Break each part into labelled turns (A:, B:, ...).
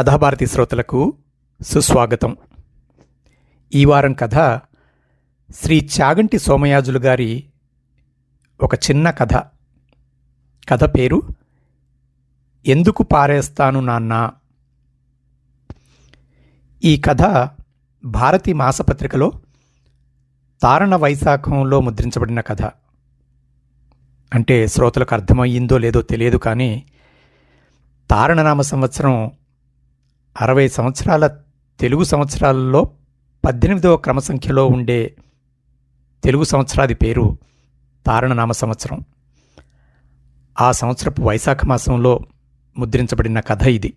A: కథాభారతి శ్రోతలకు సుస్వాగతం. ఈ వారం కథ శ్రీ చాగంటి సోమయాజులు గారి ఒక చిన్న కథ. కథ పేరు ఎందుకు పారేస్తాను నాన్న? ఈ కథ భారతి మాసపత్రికలో తారణ వైశాఖంలో ముద్రించబడిన కథ. అంటే శ్రోతలకు అర్థమయ్యిందో లేదో తెలియదు కానీ తారణనామ సంవత్సరం అరవై సంవత్సరాల తెలుగు సంవత్సరాలలో పద్దెనిమిదవ క్రమ సంఖ్యలో ఉండే తెలుగు సంవత్సరాది పేరు తారణనామ సంవత్సరం. ఆ సంవత్సరపు వైశాఖ మాసంలో ముద్రించబడిన కథ ఇది.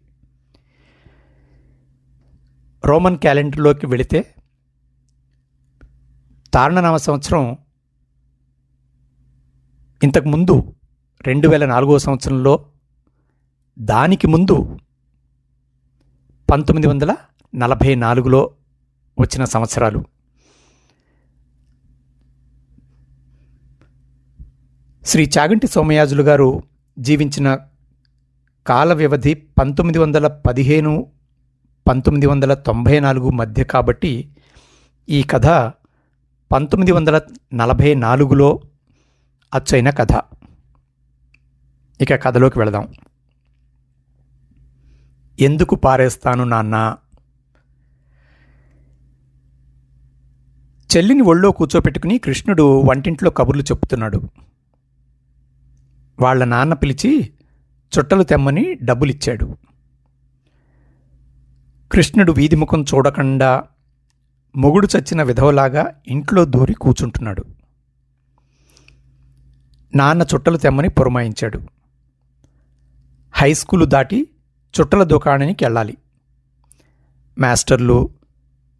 A: రోమన్ క్యాలెండర్లోకి వెళితే తారణనామ సంవత్సరం ఇంతకుముందు రెండు వేల నాలుగో సంవత్సరంలో దానికి ముందు పంతొమ్మిది వందల నలభై నాలుగులో వచ్చిన సంవత్సరాలు. శ్రీ చాగంటి సోమయాజులు గారు జీవించిన కాల వ్యవధి పంతొమ్మిది వందల పదిహేను పంతొమ్మిది వందల తొంభై నాలుగు మధ్య కాబట్టి ఈ కథ పంతొమ్మిది వందల నలభై నాలుగులో అచ్చైన కథ. ఇక కథలోకి వెళదాం. ఎందుకు పారేస్తాను నాన్న? చెల్లిని ఒళ్ళో కూర్చోపెట్టుకుని కృష్ణుడు వంటింట్లో కబుర్లు చెప్తున్నాడు. వాళ్ళ నాన్న పిలిచి చుట్టలు తెమ్మని డబ్బులిచ్చాడు. కృష్ణుడు వీధి ముఖం చూడకుండా మొగుడు చచ్చిన విధవలాగా ఇంట్లో దూరి కూర్చుంటున్నాడు నాన్న చుట్టలు తెమ్మని పురమాయించాడు. హై స్కూలు దాటి చుట్టల దుకాణానికి వెళ్ళాలి. మాస్టర్లు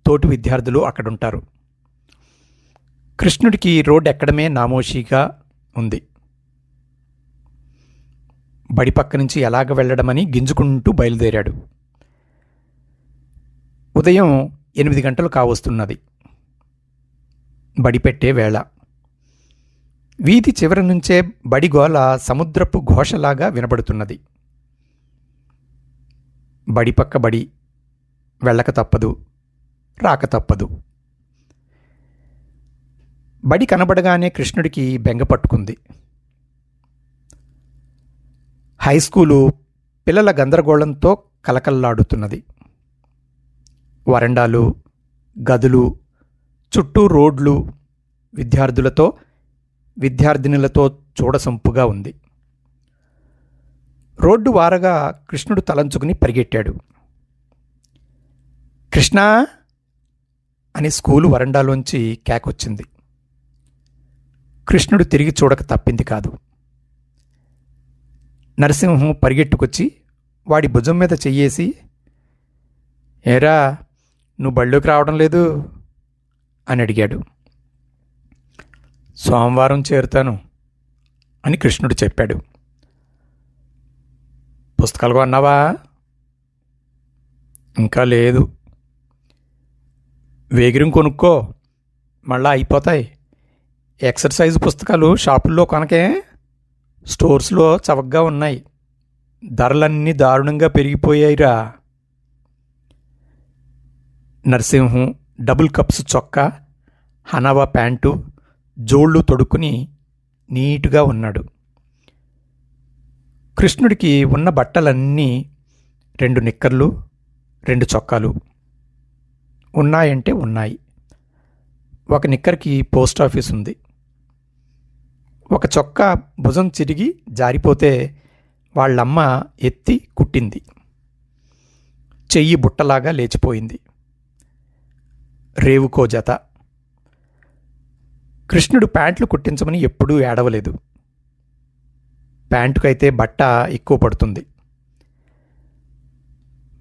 A: తోటి విద్యార్థులు అక్కడుంటారు. కృష్ణుడికి రోడ్ ఎక్కడమే నామోషిగా ఉంది. బడి పక్క నుంచి ఎలాగ వెళ్ళడమని గింజుకుంటూ బయలుదేరాడు. ఉదయం ఎనిమిది గంటలు కావస్తున్నది. బడి పెట్టే వేళ. వీధి చివరి నుంచే బడిగోల సముద్రపు ఘోషలాగా వినబడుతున్నది. బడిపక్క బడి వెళ్ళక తప్పదు రాక తప్పదు. బడి కనబడగానే కృష్ణుడికి బెంగ పట్టుకుంది. హై స్కూలు పిల్లల గందరగోళంతో కలకల్లాడుతున్నది. వరండాలు గదులు చుట్టూ రోడ్లు విద్యార్థులతో విద్యార్థినులతో చూడసంపుగా ఉంది. రోడ్డు వారగా కృష్ణుడు తలంచుకుని పరిగెట్టాడు. కృష్ణ అని స్కూలు వరండాలోంచి కేకొచ్చింది. కృష్ణుడు తిరిగి చూడక తప్పింది కాదు. నరసింహం పరిగెట్టుకొచ్చి వాడి భుజం మీద చెయ్యేసి ఏరా నువ్వు బళ్ళోకి రావడం లేదు? అని అడిగాడు. సోమవారం చేరుతాను అని కృష్ణుడు చెప్పాడు. పుస్తకాలు కొన్నావా? ఇంకా లేదు. వేగిరం కొనుక్కో. మళ్ళీ అయిపోతాయి. ఎక్సర్సైజ్ పుస్తకాలు షాపుల్లో కొనకే స్టోర్స్లో చవకగా ఉన్నాయి. ధరలన్నీ దారుణంగా పెరిగిపోయాయిరా. నరసింహం డబుల్ కప్స్ చొక్కా హనావా ప్యాంటు జోళ్ళు తొడుక్కుని నీటుగా ఉన్నాడు. కృష్ణుడికి ఉన్న బట్టలన్నీ రెండు నిక్కర్లు రెండు చొక్కాలు ఉన్నాయంటే ఉన్నాయి. ఒక నిక్కర్కి పోస్ట్ ఆఫీస్ ఉంది. ఒక చొక్కా భుజం చిరిగి జారిపోతే వాళ్ళమ్మ ఎత్తి కుట్టింది. చెయ్యి బుట్టలాగా లేచిపోయింది. రేవుకో జత. కృష్ణుడు ప్యాంట్లు కుట్టించమని ఎప్పుడూ ఏడవలేదు. ప్యాంటుకైతే బట్ట ఎక్కువ పడుతుంది.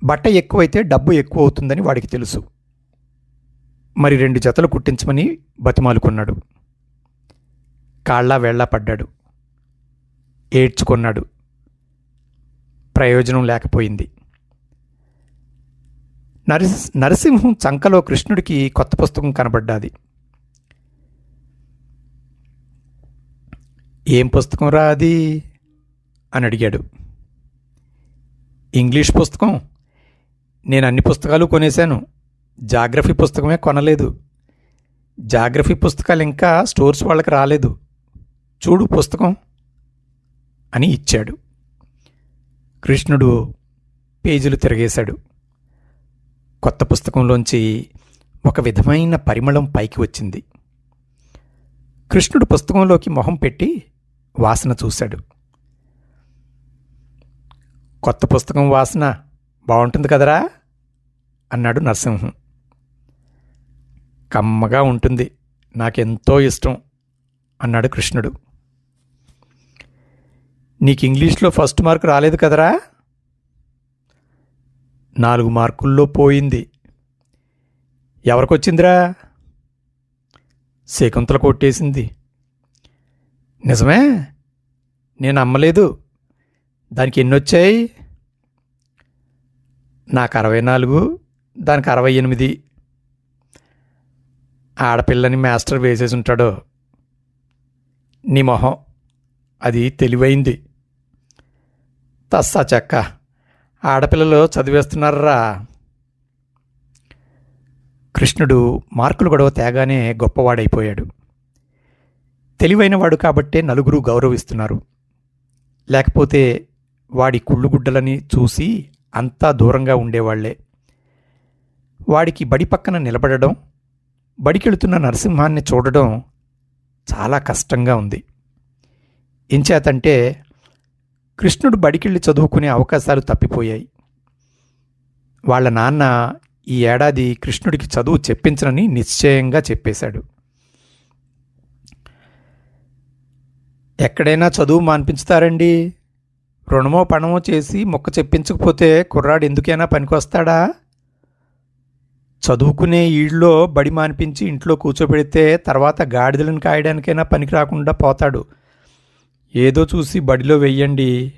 A: బట్ట ఎక్కువైతే డబ్బు ఎక్కువ అవుతుందని వాడికి తెలుసు. మరి రెండు జతలు కుట్టించమని బతిమాలుకున్నాడు. కాళ్ళ వేళ్ళ పడ్డాడు. ఏడ్చుకున్నాడు. ప్రయోజనం లేకపోయింది. నరసి నరసింహం చంకలో కృష్ణుడికి కొత్త పుస్తకం కనబడ్డాది. ఏం పుస్తకం రా అది? అని అడిగాడు. ఇంగ్లీష్ పుస్తకం? నేను అన్ని పుస్తకాలు కొనేశాను. జాగ్రఫీ పుస్తకమే కొనలేదు. జాగ్రఫీ పుస్తకాలు ఇంకా స్టోర్స్ వాళ్ళకి రాలేదు. చూడు పుస్తకం అని ఇచ్చాడు. కృష్ణుడు పేజీలు తిరగేశాడు. కొత్త పుస్తకంలోంచి ఒక విధమైన పరిమళం పైకి వచ్చింది. కృష్ణుడు పుస్తకంలోకి మొహం పెట్టి వాసన చూశాడు. కొత్త పుస్తకం వాసన బాగుంటుంది కదరా? అన్నాడు నరసింహం. కమ్మగా ఉంటుంది నాకెంతో ఇష్టం అన్నాడు కృష్ణుడు. నీకు ఇంగ్లీష్లో ఫస్ట్ మార్కు రాలేదు కదరా? నాలుగు మార్కుల్లో పోయింది. ఎవరికొచ్చిందిరా? శకుంతల కొట్టేసింది. నిజమే? నేను అమ్మలేదు దానికి ఎన్ని వచ్చాయి నాకు అరవై నాలుగు దానికి అరవై ఎనిమిది. ఆడపిల్లని మాస్టర్ వేసేసి ఉంటాడు. నీ మొహం అది తెలివైంది. తస్సా చెక్క ఆడపిల్లలు చదివేస్తున్నారా? కృష్ణుడు మార్కులు గొడవ తేగానే గొప్పవాడైపోయాడు. తెలివైనవాడు కాబట్టే నలుగురు గౌరవిస్తున్నారు. లేకపోతే వాడి కుళ్ళుగుడ్డలని చూసి అంతా దూరంగా ఉండేవాళ్ళే. వాడికి బడి పక్కన నిలబడడం బడికెళుతున్న నరసింహాన్ని చూడడం చాలా కష్టంగా ఉంది. ఎంచేతంటే కృష్ణుడు బడికెళ్ళి చదువుకునే అవకాశాలు తప్పిపోయాయి. వాళ్ళ నాన్న ఈ ఏడాది కృష్ణుడికి చదువు చెప్పించనని నిశ్చయంగా చెప్పేశాడు. ఎక్కడైనా చదువు మాన్పించుతారండి? రుణమో పణమో చేసి మొక్క చెప్పించకపోతే కుర్రాడు ఎందుకైనా పనికొస్తాడా? చదువుకునే ఈళ్ళలో బడి మానిపించి ఇంట్లో కూర్చోబెడితే తర్వాత గాడిదలను కాయడానికైనా పనికి రాకుండా పోతాడు. ఏదో చూసి బడిలో వెయ్యండి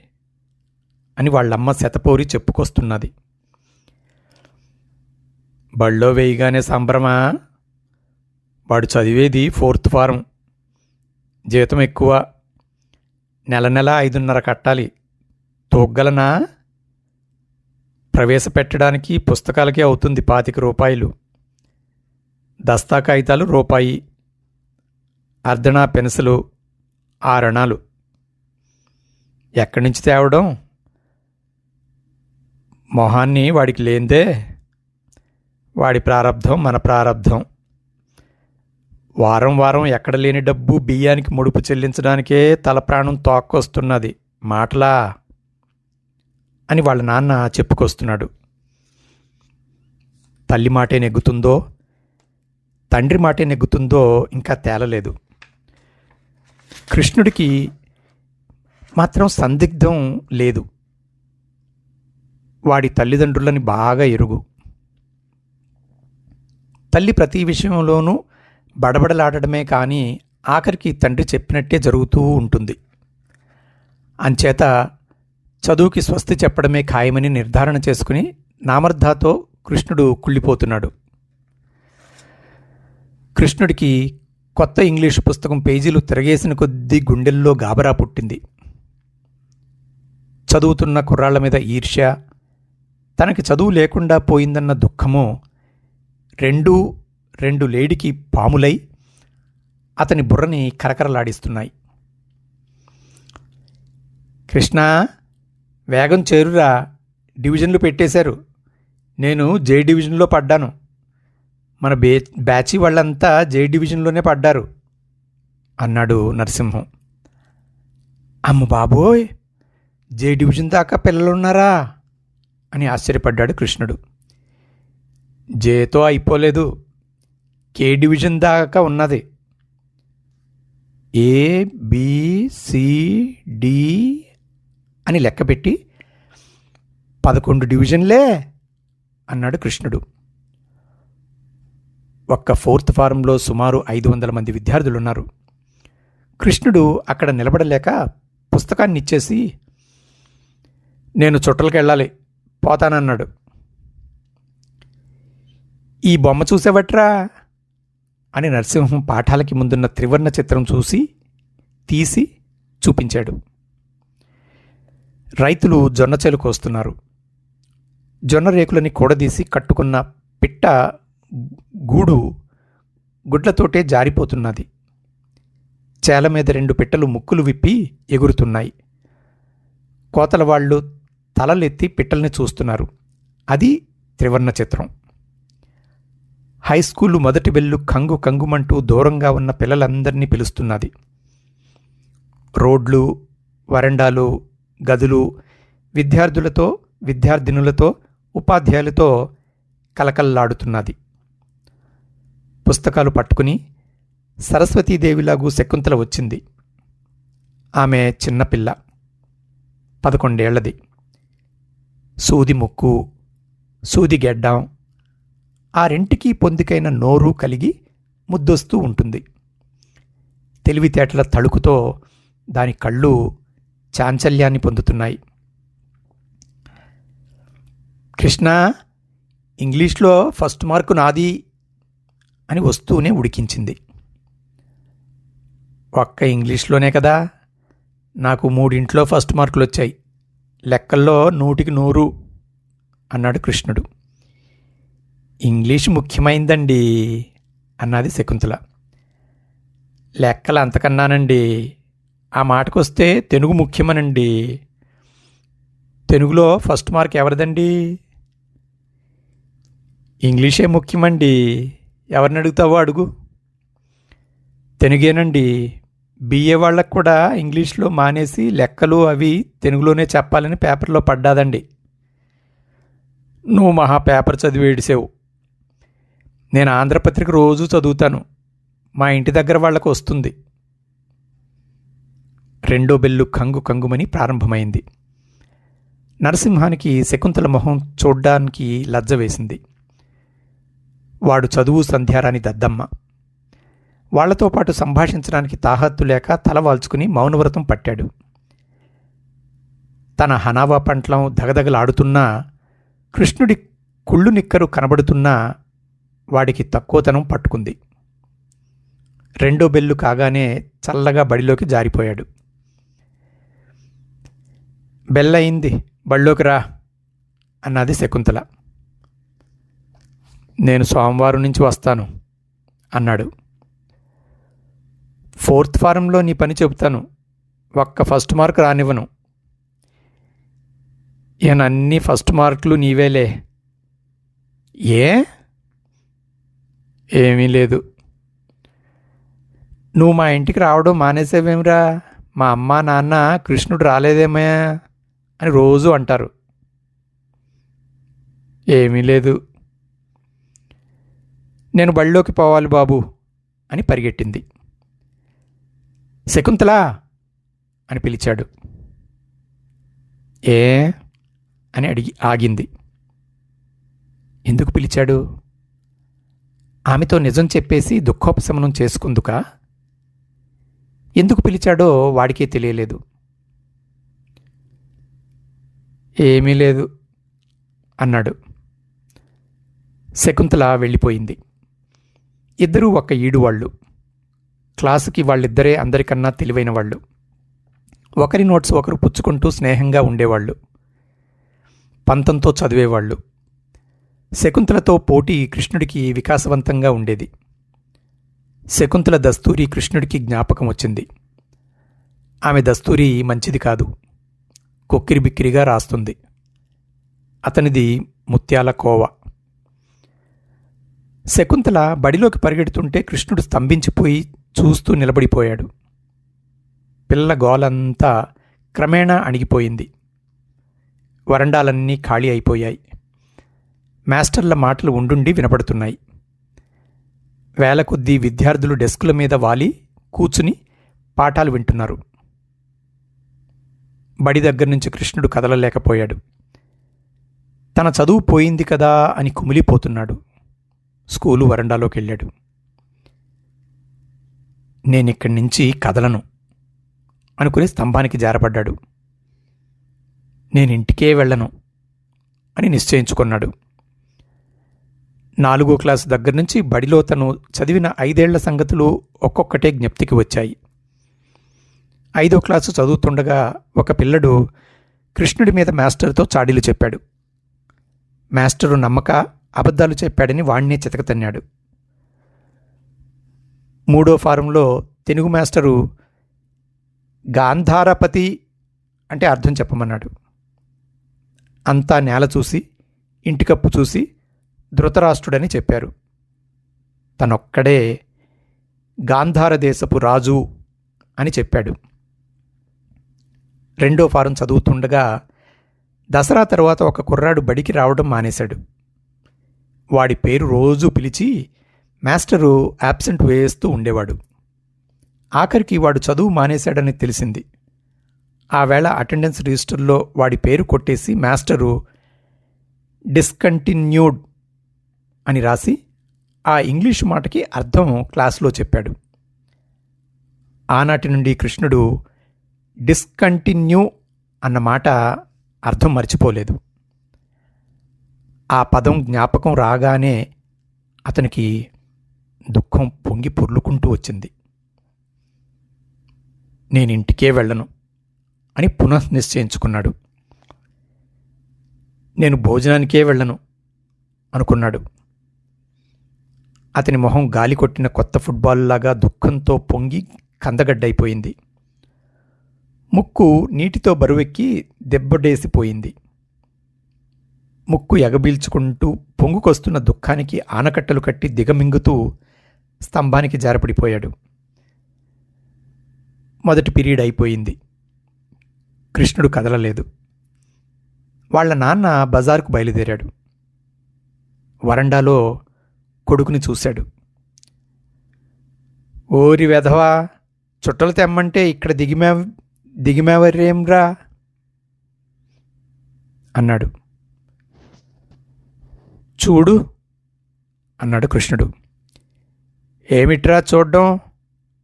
A: అని వాళ్ళమ్మ శతపోరి చెప్పుకొస్తున్నది. బడిలో వేయగానే సంభ్రమా? వాడు చదివేది ఫోర్త్ ఫారం. జీతం ఎక్కువ. నెల నెల ఐదున్నర కట్టాలి. తోగ్గలనా? ప్రవేశపెట్టడానికి పుస్తకాలకే అవుతుంది పాతిక రూపాయలు. దస్తా కాగితాలు రూపాయి అర్ధనా పెన్సిలు ఆరణాలు. ఎక్కడి నుంచి తేవడం? మొహాన్ని వాడికి లేందే వాడి ప్రారంధం మన ప్రారంధం వారం వారం ఎక్కడ లేని డబ్బు బియ్యానికి ముడుపు చెల్లించడానికే తల ప్రాణం తోక్కొస్తున్నది. మాటలా? అని వాళ్ళ నాన్న చెప్పుకొస్తున్నాడు. తల్లి మాటే నెగ్గుతుందో తండ్రి మాటే నెగ్గుతుందో ఇంకా తేలలేదు. కృష్ణుడికి మాత్రం సందిగ్ధం లేదు. వాడి తల్లిదండ్రులని బాగా ఎరుగు. తల్లి ప్రతి విషయంలోనూ బడబడలాడడమే కానీ ఆఖరికి తండ్రి చెప్పినట్టే జరుగుతూ ఉంటుంది. అంచేత చదువుకి స్వస్తి చెప్పడమే ఖాయమని నిర్ధారణ చేసుకుని నామర్ధాతో కృష్ణుడు కుళ్ళిపోతున్నాడు. కృష్ణుడికి కొత్త ఇంగ్లీషు పుస్తకం పేజీలు తిరగేసిన కొద్దీ గుండెల్లో గాబరా పుట్టింది. చదువుతున్న కుర్రాళ్ళ మీద ఈర్ష్య తనకి చదువు లేకుండా పోయిందన్న దుఃఖము రెండూ రెండు లేడికి పాములై అతని బుర్రని కరకరలాడిస్తున్నాయి. కృష్ణ వేగం చేరురా. డివిజన్లు పెట్టేశారు. నేను జే డివిజన్లో పడ్డాను. మన బే బ్యాచీ వాళ్ళంతా జే డివిజన్లోనే పడ్డారు అన్నాడు నరసింహం. అమ్మ బాబోయ్! జే డివిజన్ దాకా పిల్లలున్నారా? అని ఆశ్చర్యపడ్డాడు కృష్ణుడు. జేతో అయిపోలేదు. కే డివిజన్ దాకా ఉన్నది. ఏ బి సి డి అని లెక్కపెట్టి పదకొండు డివిజన్లే అన్నాడు కృష్ణుడు. ఒక్క ఫోర్త్ ఫారంలో సుమారు ఐదు వందల మంది విద్యార్థులు ఉన్నారు కృష్ణుడు అక్కడ నిలబడలేక పుస్తకాన్ని ఇచ్చేసి నేను చుట్టలకి వెళ్ళాలి పోతానన్నాడు. ఈ బొమ్మ చూసేవట్రా? అని నరసింహం పాఠాలకి ముందున్న త్రివర్ణ చిత్రం చూసి తీసి చూపించాడు. రైతులు జొన్న చేలు కోస్తున్నారు జొన్న రేకులని కూడదీసి కట్టుకున్న పిట్ట గూడు గుడ్లతోటే జారిపోతున్నది. చేల మీద రెండు పిట్టలు ముక్కులు విప్పి ఎగురుతున్నాయి. కోతల వాళ్ళు తలలెత్తి పిట్టల్ని చూస్తున్నారు. అది త్రివర్ణ చిత్రం. హై స్కూలు మొదటి బెల్లు కంగు కంగుమంటూ దూరంగా ఉన్న పిల్లలందరినీ పిలుస్తున్నది. రోడ్లు వరండాలు గదులు విద్యార్థులతో విద్యార్థినులతో ఉపాధ్యాయులతో కలకల్లాడుతున్నది. పుస్తకాలు పట్టుకుని సరస్వతీదేవిలాగూ శకుంతల వచ్చింది. ఆమె చిన్నపిల్ల పదకొండేళ్ళది. సూది ముక్కు సూది గెడ్డం ఆ రెంటికి పొందికైన నోరు కలిగి ముద్దొస్తూ ఉంటుంది. తెలివితేటల తళుకుతో దాని కళ్ళు చాంచల్యాన్ని పొందుతున్నాయి. కృష్ణ ఇంగ్లీష్లో ఫస్ట్ మార్కు నాది అని వస్తూనే ఉడికించింది. ఒక్క ఇంగ్లీష్లోనే కదా నాకు మూడింట్లో ఫస్ట్ మార్కులు వచ్చాయి లెక్కల్లో నూటికి నూరు అన్నాడు కృష్ణుడు. ఇంగ్లీష్ ముఖ్యమైందండి అన్నది శకుంతల. లెక్కలు అంతకన్నానండి ఆ మాటకొస్తే తెలుగు ముఖ్యమనండి. తెలుగులో ఫస్ట్ మార్క్ ఎవరిదండి? ఇంగ్లీషే ముఖ్యమండి. ఎవరిని అడుగుతావో అడుగు. తెలుగేనండి. బిఏ వాళ్ళకు కూడా ఇంగ్లీష్లో మానేసి లెక్కలు అవి తెలుగులోనే చెప్పాలని పేపర్లో పడ్డాదండి. నువ్వు మహా పేపర్ చదివి ఏడిసావు. నేను ఆంధ్రపత్రిక రోజు చదువుతాను. మా ఇంటి దగ్గర వాళ్ళకు వస్తుంది రెండో బెల్లు కంగు కంగుమని ప్రారంభమైంది. నరసింహానికి శకుంతల మొహం చూడ్డానికి లజ్జ వేసింది. వాడు చదువు సంధ్యారాని దద్దమ్మ. వాళ్ళతో పాటు సంభాషించడానికి తాహత్తు లేక తలవాల్చుకుని మౌనవ్రతం పట్టాడు. తన హనావా పంట్లం దగదగలాడుతున్నా కృష్ణుడి కుళ్ళు నిక్కరు కనబడుతున్నా వాడికి తక్కువతనం పట్టుకుంది. రెండో బెల్లు కాగానే చల్లగా బడిలోకి జారిపోయాడు. బెల్లయింది. బళ్ళోకి రా అన్నది శకుంతల. నేను సోమవారం నుంచి వస్తాను అన్నాడు. ఫోర్త్ ఫారంలో నీ పని చెబుతాను. ఒక్క ఫస్ట్ మార్క్ రానివ్వను. ఈయన అన్ని ఫస్ట్ మార్కులు నీవేలే. ఏ? ఏమీ లేదు. నువ్వు మా ఇంటికి రావడం మానేసేవేమిరా? మా అమ్మ నాన్న కృష్ణుడు రాలేదేమయ్యా? అని రోజు అంటారు. ఏమీ లేదు. నేను బళ్ళోకి పోవాలి బాబు అని పరిగెట్టింది. శకుంతలా అని పిలిచాడు. ఏ? అని అడిగి ఆగింది. ఎందుకు పిలిచాడు? ఆమెతో నిజం చెప్పేసి దుఃఖోపశమనం చేసుకుందుక? ఎందుకు పిలిచాడో వాడికే తెలియలేదు. ఏమీ లేదు అన్నాడు. శకుంతల వెళ్ళిపోయింది. ఇద్దరూ ఒక ఈడు వాళ్ళు క్లాసుకి వాళ్ళిద్దరే అందరికన్నా తెలివైన వాళ్ళు ఒకరి నోట్స్ ఒకరు పుచ్చుకుంటూ స్నేహంగా ఉండేవాళ్ళు. పంతంతో చదివేవాళ్ళు. శకుంతలతో పోటీ కృష్ణుడికి వికాసవంతంగా ఉండేది. శకుంతల దస్తూరి కృష్ణుడికి జ్ఞాపకం వచ్చింది. ఆమె దస్తూరి మంచిది కాదు. కొక్కిరి బిక్కిరిగా రాస్తుంది. అతనిది ముత్యాల కోవ. శకుంతల బడిలోకి పరిగెడుతుంటే కృష్ణుడు స్తంభించిపోయి చూస్తూ నిలబడిపోయాడు. పిల్ల గోలంతా క్రమేణా అణిగిపోయింది. వరండాలన్నీ ఖాళీ అయిపోయాయి. మాస్టర్ల మాటలు ఉండుండి వినపడుతున్నాయి. వేల కొద్దీ విద్యార్థులు డెస్కుల మీద వాలి కూర్చుని పాఠాలు వింటున్నారు. బడి దగ్గర నుంచి కృష్ణుడు కదలలేకపోయాడు. తన చదువు పోయింది కదా అని కుమిలిపోతున్నాడు. స్కూలు వరండాలోకి వెళ్ళాడు. నేనిక్కడి నుంచి కదలను అనుకుని స్తంభానికి జారపడ్డాడు. నేను ఇంటికే వెళ్ళను అని నిశ్చయించుకున్నాడు. నాలుగో క్లాసు దగ్గర నుంచి బడిలో తను చదివిన ఐదేళ్ళ సంగతులు ఒక్కొక్కటే జ్ఞప్తికి వచ్చాయి. ఐదో క్లాసు చదువుతుండగా ఒక పిల్లడు కృష్ణుడి మీద మాస్టర్తో చాడీలు చెప్పాడు. మాస్టరు నమ్మక అబద్ధాలు చెప్పాడని వాణ్ణే చితకతన్నాడు. మూడో ఫారంలో తెలుగు మాస్టరు గాంధారపతి అంటే అర్థం చెప్పమన్నాడు. అంతా నేల చూసి ఇంటికప్పు చూసి ధృతరాష్ట్రుడని చెప్పారు. తనొక్కడే గాంధార దేశపు రాజు అని చెప్పాడు. రెండో ఫారం చదువుతుండగా దసరా తర్వాత ఒక కుర్రాడు బడికి రావడం మానేశాడు. వాడి పేరు రోజూ పిలిచి మాస్టరు యాబ్సెంట్ వేస్తూ ఉండేవాడు. ఆఖరికి వాడు చదువు మానేశాడని తెలిసింది. ఆ వేళ అటెండెన్స్ రిజిస్టర్లో వాడి పేరు కొట్టేసి మాస్టరు డిస్కంటిన్యూడ్ అని రాసి ఆ ఇంగ్లీషు మాటకి అర్థం క్లాసులో చెప్పాడు. ఆనాటి నుండి కృష్ణుడు డిస్కంటిన్యూ అన్న మాట అర్థం మర్చిపోలేదు. ఆ పదం జ్ఞాపకం రాగానే అతనికి దుఃఖం పొంగి పొర్లుకుంటూ వచ్చింది. నేను ఇంటికే వెళ్ళను అని పునః నిశ్చయించుకున్నాడు. నేను భోజనానికే వెళ్ళను అనుకున్నాడు. అతని మొహం గాలి కొట్టిన కొత్త ఫుట్బాల్ లాగా దుఃఖంతో పొంగి కందగడ్డైపోయింది. ముక్కు నీటితో బరువెక్కి దెబ్బడేసిపోయింది ముక్కు ఎగబీల్చుకుంటూ పొంగుకొస్తున్న దుఃఖానికి ఆనకట్టలు కట్టి దిగమింగుతూ స్తంభానికి జారపడిపోయాడు. మొదటి పీరియడ్ అయిపోయింది. కృష్ణుడు కదలలేదు. వాళ్ళ నాన్న బజారుకు బయలుదేరాడు. వరండాలో కొడుకుని చూశాడు. ఓరి వెధవా చుట్టలు తెమ్మంటే ఇక్కడ దిగిమే దిగిమెవరేమ్రా? అన్నాడు. చూడు అన్నాడు కృష్ణుడు. ఏమిట్రా చూడ్డం?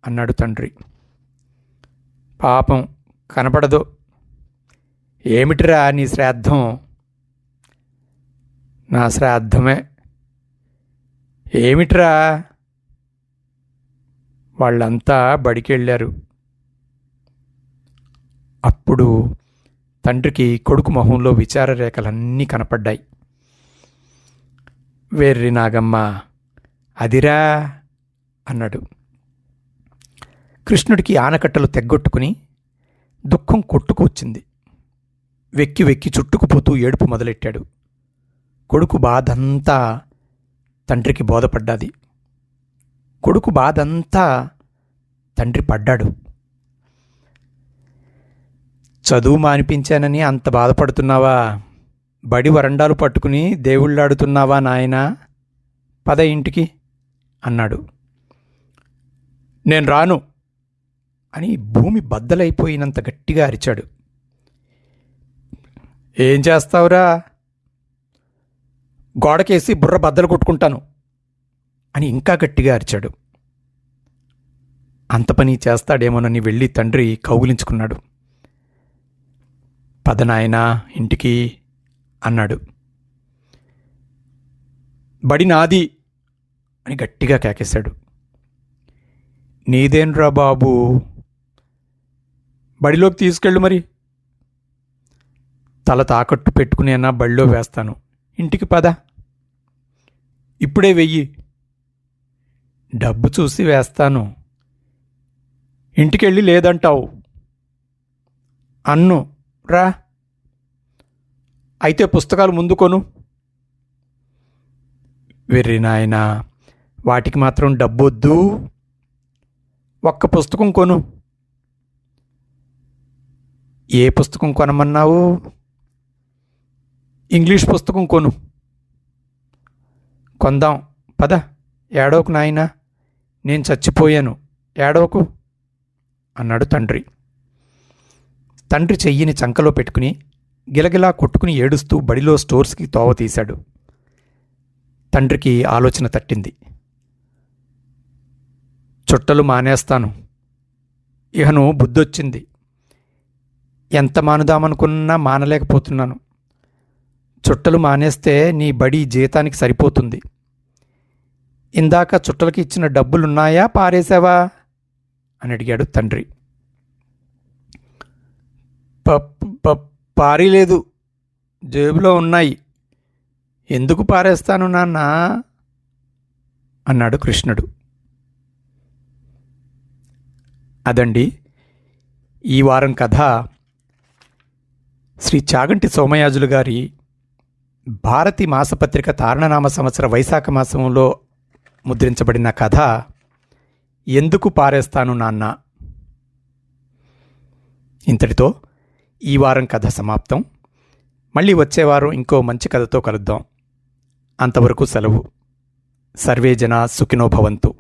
A: అన్నాడు తండ్రి. పాపం కనపడదు. ఏమిటిరా నీ శ్రాద్ధం? నా శ్రాద్ధమే. ఏమిట్రా? వాళ్ళంతా బడికెళ్ళారు. అప్పుడు తండ్రికి కొడుకు మొహంలో విచార రేఖలన్నీ కనపడ్డాయి. వేర్రి నాగమ్మ అదిరా అన్నాడు. కృష్ణుడికి ఆనకట్టలు తెగ్గొట్టుకుని దుఃఖం కొట్టుకు వచ్చింది. వెక్కి వెక్కి చుట్టుకుపోతూ ఏడుపు మొదలెట్టాడు. కొడుకు బాధంతా తండ్రికి బోధపడ్డాది. కొడుకు బాధంతా తండ్రి పడ్డాడు. చదువు మానిపించానని అంత బాధపడుతున్నావా? బడి వరండాలు పట్టుకుని దేవుళ్ళాడుతున్నావా నాయనా? పద ఇంటికి అన్నాడు. నేను రాను అని భూమి బద్దలైపోయినంత గట్టిగా అరిచాడు. ఏం చేస్తావురా? గోడకేసి బుర్ర బద్దలు కొట్టుకుంటాను అని ఇంకా గట్టిగా అరిచాడు. అంత పని చేస్తాడేమోనని వెళ్ళి తండ్రి కౌగులించుకున్నాడు. పదనాయనా ఇంటికి అన్నాడు. బడి నాది అని గట్టిగా కేకేశాడు. నీదేన్రా బాబు? బడిలోకి తీసుకెళ్ళు మరి. తల తాకట్టు పెట్టుకుని అన్నా బడిలో వేస్తాను. ఇంటికి పద. ఇప్పుడే వెయ్యి. డబ్బు చూసి వేస్తాను. ఇంటికెళ్ళి లేదంటావు. అన్ను రా. అయితే పుస్తకాలు ముందు కొను. వెర్రి నాయన వాటికి మాత్రం డబ్బొద్దు. ఒక్క పుస్తకం కొను. ఏ పుస్తకం కొనమన్నావు? ఇంగ్లీష్ పుస్తకం కొను. కొందాం. పద. ఏడోకు నాయనా నేను చచ్చిపోయాను. ఏడోకు అన్నాడు తండ్రి. తండ్రి చెయ్యిని చంకలో పెట్టుకుని గిలగిలా కొట్టుకుని ఏడుస్తూ బడిలో స్టోర్స్కి తోవ తీశాడు. తండ్రికి ఆలోచన తట్టింది. చుట్టలు మానేస్తాను. ఇహను బుద్ధొచ్చింది. ఎంత మానుదామనుకున్నా మానలేకపోతున్నాను. చుట్టలు మానేస్తే నీ బడి జీతానికి సరిపోతుంది. ఇందాక చుట్టలకి ఇచ్చిన డబ్బులున్నాయా పారేశావా? అని అడిగాడు తండ్రి. పారీ లేదు జేబులో ఉన్నాయి. ఎందుకు పారేస్తాను నాన్న? అన్నాడు కృష్ణుడు. అదండి ఈ వారం కథ శ్రీ చాగంటి సోమయాజులు గారి భారతి మాసపత్రిక తారణనామ సంవత్సర వైశాఖ మాసంలో ముద్రించబడిన కథ ఎందుకు పారేస్తాను నాన్న? ఇంతటితో ఈ వారం కథ సమాప్తం. మళ్ళీ వచ్చే వారం ఇంకో మంచి కథతో కలుద్దాం. అంతవరకు సెలవు. సర్వే జన సుఖినో భవంతు.